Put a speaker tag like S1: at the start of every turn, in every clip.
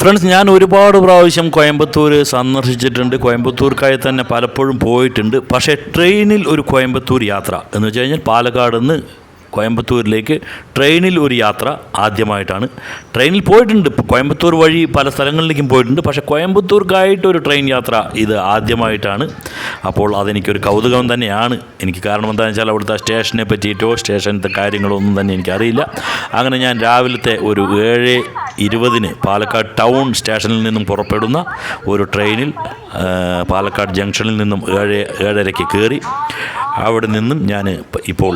S1: Friends ഞാൻ ഒരുപാട് പ്രാവശ്യം കോയമ്പത്തൂർ സന്ദർശിച്ചിട്ടുണ്ട്. കോയമ്പത്തൂർക്കായി തന്നെ പലപ്പോഴും പോയിട്ടുണ്ട്. പക്ഷേ ട്രെയിനിൽ ഒരു കോയമ്പത്തൂർ യാത്ര എന്ന് വെച്ച് കഴിഞ്ഞാൽ പാലക്കാട് നിന്ന് കോയമ്പത്തൂരിലേക്ക് ട്രെയിനിൽ ഒരു യാത്ര ആദ്യമായിട്ടാണ്. ട്രെയിനിൽ പോയിട്ടുണ്ട്. കോയമ്പത്തൂർ വഴി പല സ്ഥലങ്ങളിലേക്കും പോയിട്ടുണ്ട്. പക്ഷേ കോയമ്പത്തൂർക്കായിട്ട് ഒരു ട്രെയിൻ യാത്ര ഇത് ആദ്യമായിട്ടാണ്. അപ്പോൾ അതെനിക്കൊരു കൗതുകം തന്നെയാണ്. എനിക്ക് കാരണം എന്താണെന്ന് വെച്ചാൽ അവിടുത്തെ സ്റ്റേഷനെ പറ്റിയിട്ടോ സ്റ്റേഷനത്തെ കാര്യങ്ങളൊന്നും തന്നെ എനിക്കറിയില്ല. അങ്ങനെ ഞാൻ രാവിലത്തെ ഒരു ഏഴ് ഇരുപതിന് പാലക്കാട് ടൗൺ സ്റ്റേഷനിൽ നിന്നും പുറപ്പെടുന്ന ഒരു ട്രെയിനിൽ പാലക്കാട് ജംഗ്ഷനിൽ നിന്നും ഏഴ് ഏഴരയ്ക്ക് കയറി അവിടെ നിന്നും ഞാൻ ഇപ്പോൾ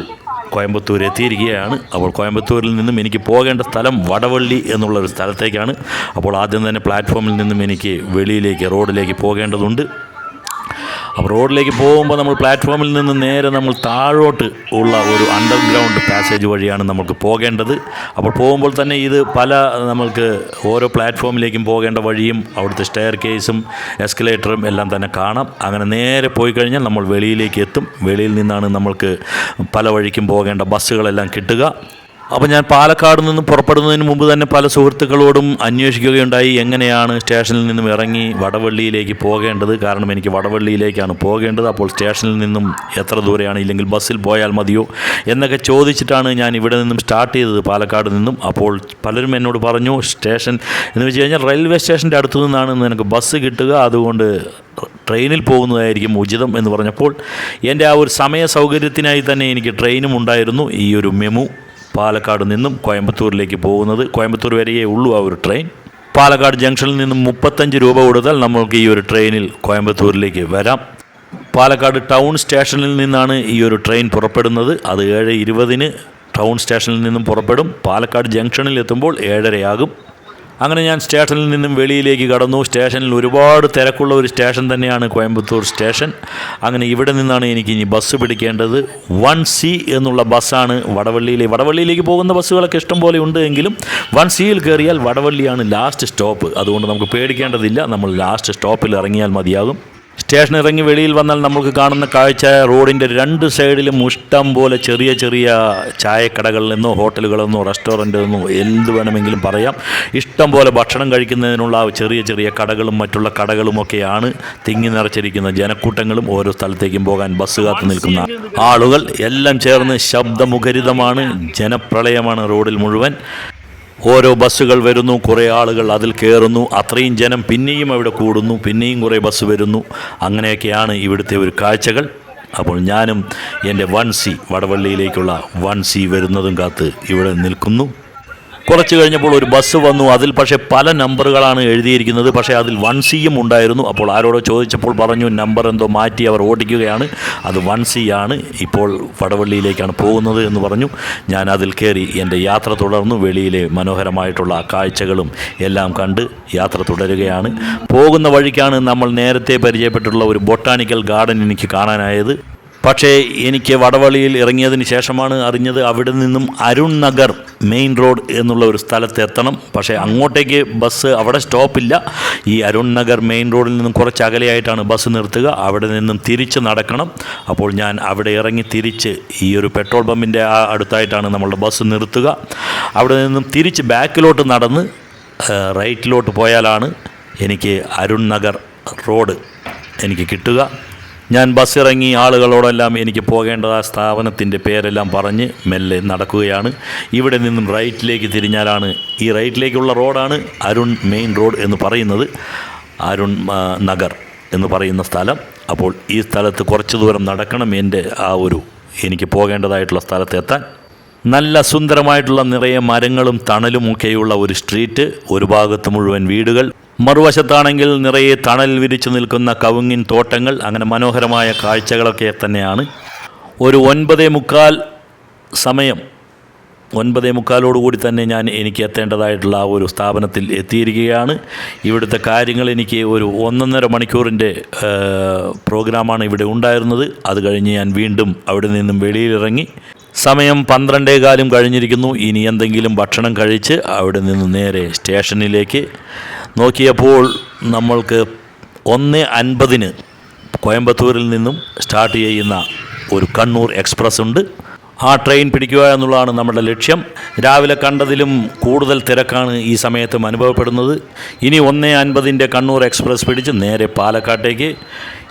S1: കോയമ്പത്തൂർ എത്തിയിരിക്കുകയാണ്. അപ്പോൾ കോയമ്പത്തൂരിൽ നിന്നും എനിക്ക് പോകേണ്ട സ്ഥലം വടവള്ളി എന്നുള്ള ഒരു സ്ഥലത്തേക്കാണ്. അപ്പോൾ ആദ്യം തന്നെ പ്ലാറ്റ്ഫോമിൽ നിന്നും എനിക്ക് വെളിയിലേക്ക് റോഡിലേക്ക് പോകേണ്ടതുണ്ട്. അപ്പോൾ റോഡിലേക്ക് പോകുമ്പോൾ നമ്മൾ പ്ലാറ്റ്ഫോമിൽ നിന്ന് നേരെ നമ്മൾ താഴോട്ട് ഉള്ള ഒരു അണ്ടർഗ്രൗണ്ട് പാസേജ് വഴിയാണ് നമുക്ക് പോകേണ്ടത്. അപ്പോൾ പോകുമ്പോൾ തന്നെ ഇത് പല നമ്മൾക്ക് ഓരോ പ്ലാറ്റ്ഫോമിലേക്കും പോകേണ്ട വഴിയും അവിടുത്തെ സ്റ്റെയർ കേസും എസ്കലേറ്ററും എല്ലാം തന്നെ കാണാം. അങ്ങനെ നേരെ പോയി കഴിഞ്ഞാൽ നമ്മൾ വെളിയിലേക്ക് എത്തും. വെളിയിൽ നിന്നാണ് നമ്മൾക്ക് പല വഴിക്കും പോകേണ്ട ബസ്സുകളെല്ലാം കിട്ടുക. അപ്പോൾ ഞാൻ പാലക്കാട് നിന്ന് പുറപ്പെടുന്നതിന് മുമ്പ് തന്നെ പല സുഹൃത്തുക്കളോടും അന്വേഷിക്കുകയുണ്ടായി എങ്ങനെയാണ് സ്റ്റേഷനിൽ നിന്നും ഇറങ്ങി വടവള്ളിയിലേക്ക് പോകേണ്ടത്? കാരണം എനിക്ക് വടവള്ളിയിലേക്കാണ് പോകേണ്ടത്. അപ്പോൾ സ്റ്റേഷനിൽ നിന്നും എത്ര ദൂരെയാണ് ഇല്ലെങ്കിൽ ബസ്സിൽ പോയാൽ മതിയോ എന്നൊക്കെ ചോദിച്ചിട്ടാണ് ഞാൻ ഇവിടെ നിന്നും സ്റ്റാർട്ട് ചെയ്തത് പാലക്കാട് നിന്നും. അപ്പോൾ പലരും എന്നോട് പറഞ്ഞു സ്റ്റേഷൻ എന്ന് വെച്ച് കഴിഞ്ഞാൽ റെയിൽവേ സ്റ്റേഷന്റെ അടുത്തു നിന്നാണ് നിനക്ക് ബസ് കിട്ടുക. അതുകൊണ്ട് ട്രെയിനിൽ പോകുന്നതായിരിക്കും ഉചിതം എന്ന് പറഞ്ഞപ്പോൾ എന്റെ ആ ഒരു സമയ സൗകര്യത്തിനായി തന്നെ എനിക്ക് ട്രെയിനും ഉണ്ടായിരുന്നു. ഈ ഒരു മെമു പാലക്കാട് നിന്നും കോയമ്പത്തൂരിലേക്ക് പോകുന്നത് കോയമ്പത്തൂർ വരെയേ ഉള്ളൂ ആ ഒരു ട്രെയിൻ പാലക്കാട് ജംഗ്ഷനിൽ നിന്നും മുപ്പത്തഞ്ച് രൂപ കൊടുത്താൽ നമുക്ക് ഈ ഒരു ട്രെയിനിൽ കോയമ്പത്തൂരിലേക്ക് വരാം. പാലക്കാട് ടൗൺ സ്റ്റേഷനിൽ നിന്നാണ് ഈ ഒരു ട്രെയിൻ പുറപ്പെടുന്നത്. അത് ഏഴ് ഇരുപതിന് ടൗൺ സ്റ്റേഷനിൽ നിന്നും പുറപ്പെടും. പാലക്കാട് ജംഗ്ഷനിൽ എത്തുമ്പോൾ ഏഴരയാകും. അങ്ങനെ ഞാൻ സ്റ്റേഷനിൽ നിന്നും വെളിയിലേക്ക് കടന്നു. സ്റ്റേഷനിൽ ഒരുപാട് തിരക്കുള്ള ഒരു സ്റ്റേഷൻ തന്നെയാണ് കോയമ്പത്തൂർ സ്റ്റേഷൻ. അങ്ങനെ ഇവിടെ നിന്നാണ് എനിക്ക് ഇനി ബസ് പിടിക്കേണ്ടത്. വൺ സി എന്നുള്ള ബസ്സാണ് വടവള്ളിയിലെ വടവള്ളിയിലേക്ക് പോകുന്ന ബസ്സുകളൊക്കെ ഇഷ്ടം പോലെ ഉണ്ട് എങ്കിലും വൺ സിയിൽ കയറിയാൽ വടവള്ളിയാണ് ലാസ്റ്റ് സ്റ്റോപ്പ് അതുകൊണ്ട് നമുക്ക് പേടിക്കേണ്ടതില്ല. നമ്മൾ ലാസ്റ്റ് സ്റ്റോപ്പിൽ ഇറങ്ങിയാൽ മതിയാകും. സ്റ്റേഷൻ ഇറങ്ങി വെളിയിൽ വന്നാൽ നമുക്ക് കാണുന്ന കാഴ്ച റോഡിന്റെ രണ്ട് സൈഡിലും ഇഷ്ടം പോലെ ചെറിയ ചെറിയ ചായക്കടകളിൽ നിന്നോ ഹോട്ടലുകളിൽ നിന്നോ റെസ്റ്റോറന്റിൽ നിന്നോ എന്ത് വേണമെങ്കിലും പറയാം. ഇഷ്ടം പോലെ ഭക്ഷണം കഴിക്കുന്നതിനുള്ള ചെറിയ ചെറിയ കടകളും മറ്റുള്ള കടകളുമൊക്കെയാണ് തിങ്ങി നിറച്ചിരിക്കുന്ന ജനക്കൂട്ടങ്ങളും ഓരോ സ്ഥലത്തേക്കും പോകാൻ ബസ് കാത്തു നിൽക്കുന്ന ആളുകൾ. എല്ലാം ചേർന്ന് ശബ്ദമുഖരിതമാണ് ജനപ്രളയമാണ് റോഡിൽ മുഴുവൻ. ഓരോ ബസ്സുകൾ വരുന്നു കുറേ ആളുകൾ അതിൽ കയറുന്നു അത്രയും ജനം പിന്നെയും അവിടെ കൂടുന്നു പിന്നെയും കുറേ ബസ് വരുന്നു. അങ്ങനെയൊക്കെയാണ് ഇവിടുത്തെ ഒരു കാഴ്ചകൾ. അപ്പോൾ ഞാനും എന്റെ വൺ സി വടവള്ളിയിലേക്കുള്ള വൺ സി വരുന്നതും കാത്ത് ഇവിടെ നിൽക്കുന്നു. കുറച്ച് കഴിഞ്ഞപ്പോൾ ഒരു ബസ് വന്നു. അതിൽ പക്ഷേ പല നമ്പറുകളാണ് എഴുതിയിരിക്കുന്നത്. പക്ഷേ അതിൽ വൺ സിയും ഉണ്ടായിരുന്നു. അപ്പോൾ ആരോടോ ചോദിച്ചപ്പോൾ പറഞ്ഞു നമ്പർ എന്തോ മാറ്റി അവർ ഓടിക്കുകയാണ്. അത് വൺ സി ആണ്. ഇപ്പോൾ വടവള്ളിയിലേക്കാണ് പോകുന്നത് എന്ന് പറഞ്ഞു. ഞാൻ അതിൽ കയറി എന്റെ യാത്ര തുടർന്നു. വെളിയിലെ മനോഹരമായിട്ടുള്ള കാഴ്ചകളും എല്ലാം കണ്ട് യാത്ര തുടരുകയാണ്. പോകുന്ന വഴിക്കാണ് നമ്മൾ നേരത്തെ പരിചയപ്പെട്ടിട്ടുള്ള ഒരു ബൊട്ടാണിക്കൽ ഗാർഡൻ എനിക്ക് കാണാനായത്. പക്ഷേ എനിക്ക് വടവളിയിൽ ഇറങ്ങിയതിന് ശേഷമാണ് അറിഞ്ഞത് അവിടെ നിന്നും അരുൺ നഗർ മെയിൻ റോഡ് എന്നുള്ള ഒരു സ്ഥലത്ത് എത്തണം. പക്ഷേ അങ്ങോട്ടേക്ക് ബസ് അവിടെ സ്റ്റോപ്പില്ല ഈ അരുൺ നഗർ മെയിൻ റോഡിൽ നിന്നും കുറച്ച് അകലെയായിട്ടാണ് ബസ് നിർത്തുക. അവിടെ നിന്നും തിരിച്ച് നടക്കണം. അപ്പോൾ ഞാൻ അവിടെ ഇറങ്ങി തിരിച്ച് ഈ ഒരു പെട്രോൾ പമ്പിന്റെ ആ അടുത്തായിട്ടാണ് നമ്മളുടെ ബസ് നിർത്തുക. അവിടെ നിന്നും തിരിച്ച് ബാക്കിലോട്ട് നടന്ന് റൈറ്റിലോട്ട് പോയാലാണ് എനിക്ക് അരുൺ നഗർ റോഡ് എനിക്ക് കിട്ടുക. ഞാൻ ബസ്സിറങ്ങി ആളുകളോടെല്ലാം എനിക്ക് പോകേണ്ട ആ സ്ഥാപനത്തിന്റെ പേരെല്ലാം പറഞ്ഞ് മെല്ലെ നടക്കുകയാണ്. ഇവിടെ നിന്നും റൈറ്റിലേക്ക് തിരിഞ്ഞാലാണ് ഈ റൈറ്റിലേക്കുള്ള റോഡാണ് അരുൺ മെയിൻ റോഡ് എന്ന് പറയുന്നത്. അരുൺ നഗർ എന്ന് പറയുന്ന സ്ഥലം. അപ്പോൾ ഈ സ്ഥലത്ത് കുറച്ച് ദൂരം നടക്കണം എന്റെ ആ ഒരു എനിക്ക് പോകേണ്ടതായിട്ടുള്ള സ്ഥലത്തെത്താൻ നല്ല സുന്ദരമായിട്ടുള്ള നിറയെ മരങ്ങളും തണലും ഒക്കെയുള്ള ഒരു സ്ട്രീറ്റ് ഒരു ഭാഗത്ത് മുഴുവൻ വീടുകൾ മറുവശത്താണെങ്കിൽ നിറയെ തണൽ വിരിച്ചു നിൽക്കുന്ന കവുങ്ങിൻ തോട്ടങ്ങൾ അങ്ങനെ മനോഹരമായ കാഴ്ചകളൊക്കെ തന്നെയാണ്. ഒരു ഒൻപതേ മുക്കാൽ സമയം ഒൻപതേ മുക്കാലോടുകൂടി തന്നെ ഞാൻ എനിക്ക് എത്തേണ്ടതായിട്ടുള്ള ഒരു സ്ഥാപനത്തിൽ എത്തിയിരിക്കുകയാണ്. ഇവിടുത്തെ കാര്യങ്ങൾ എനിക്ക് ഒരു ഒന്നൊന്നര മണിക്കൂറിന്റെ പ്രോഗ്രാമാണ് ഇവിടെ ഉണ്ടായിരുന്നത്. അത് കഴിഞ്ഞ് ഞാൻ വീണ്ടും അവിടെ നിന്നും വെളിയിലിറങ്ങി. സമയം പന്ത്രണ്ടേ കാലം കഴിഞ്ഞിരിക്കുന്നു. ഇനി എന്തെങ്കിലും ഭക്ഷണം കഴിച്ച് അവിടെ നിന്ന് നേരെ സ്റ്റേഷനിലേക്ക് നോക്കിയപ്പോൾ നമ്മൾക്ക് ഒന്ന് അൻപതിന് കോയമ്പത്തൂരിൽ നിന്നും സ്റ്റാർട്ട് ചെയ്യുന്ന ഒരു കണ്ണൂർ എക്സ്പ്രസ് ഉണ്ട്. ആ ട്രെയിൻ പിടിക്കുക എന്നുള്ളതാണ് നമ്മുടെ ലക്ഷ്യം. രാവിലെ കണ്ടതിലും കൂടുതൽ തിരക്കാണ് ഈ സമയത്തും അനുഭവപ്പെടുന്നത്. ഇനി ഒന്നേ അൻപതിന്റെ കണ്ണൂർ എക്സ്പ്രസ് പിടിച്ച് നേരെ പാലക്കാട്ടേക്ക്.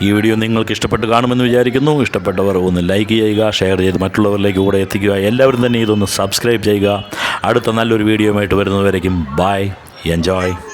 S1: ഈ വീഡിയോ നിങ്ങൾക്ക് ഇഷ്ടപ്പെട്ട് കാണുമെന്ന് വിചാരിക്കുന്നു. ഇഷ്ടപ്പെട്ടവർ ഒന്ന് ലൈക്ക് ചെയ്യുക ഷെയർ ചെയ്ത് മറ്റുള്ളവരിലേക്ക് കൂടെ എത്തിക്കുക. എല്ലാവരും തന്നെ ഇതൊന്ന് സബ്സ്ക്രൈബ് ചെയ്യുക. അടുത്ത നല്ലൊരു വീഡിയോയുമായിട്ട് വരുന്നതുവരേക്കും. Bye enjoy